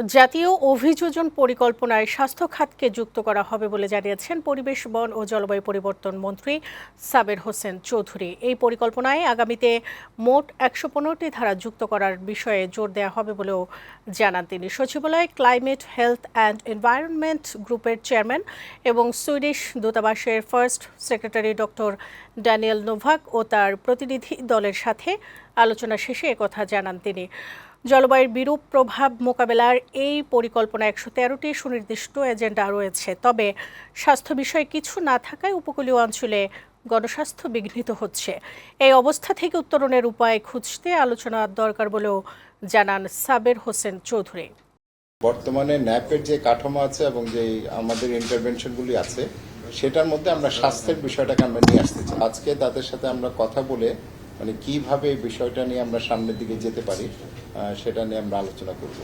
জাতীয় অভিযোজন পরিকল্পনায় স্বাস্থ্য খাতকে যুক্ত করা হবে বলে জানিয়েছেন পরিবেশ, বন ও জলবায়ু পরিবর্তন মন্ত্রী সাবের হোসেন চৌধুরী। এই পরিকল্পনায় আগামীতে মোট একশো পনেরোটি ধারা যুক্ত করার বিষয়ে জোর দেওয়া হবে বলেও জানান তিনি। সচিবালয়ে ক্লাইমেট হেলথ অ্যান্ড এনভায়রনমেন্ট গ্রুপের চেয়ারম্যান এবং সুইডিশ দূতাবাসের first secretary doctor Daniel Novak ও তার প্রতিনিধি দলের সাথে আলোচনা শেষে একথা জানান তিনি। জলবায়ুর বিরূপ প্রভাব মোকাবেলার এই পরিকল্পনা একশো তেরোটি সুনির্দিষ্ট এজেন্ডা রয়েছে। তবে স্বাস্থ্য বিষয়ে কিছু না থাকায় উপকূলীয় অঞ্চলে গণস্বাস্থ্য বিঘ্নিত হচ্ছে। এই অবস্থা থেকে উত্তরণের উপায় খুঁজতে আলোচনা দরকার বলেও জানান সাবের হোসেন চৌধুরী। বর্তমানে ন্যাপের যে কাঠামো আছে এবং যে আমাদের ইন্টারভেনশনগুলি আছে, সেটার মধ্যে আমরা স্বাস্থ্যের বিষয়টাকে আমরা নিয়ে আসতে চাই। আজকে তাদের সাথে আমরা কথা বলে মানে কীভাবে এই বিষয়টা নিয়ে আমরা সামনের দিকে যেতে পারি সেটা নিয়ে আমরা আলোচনা করব।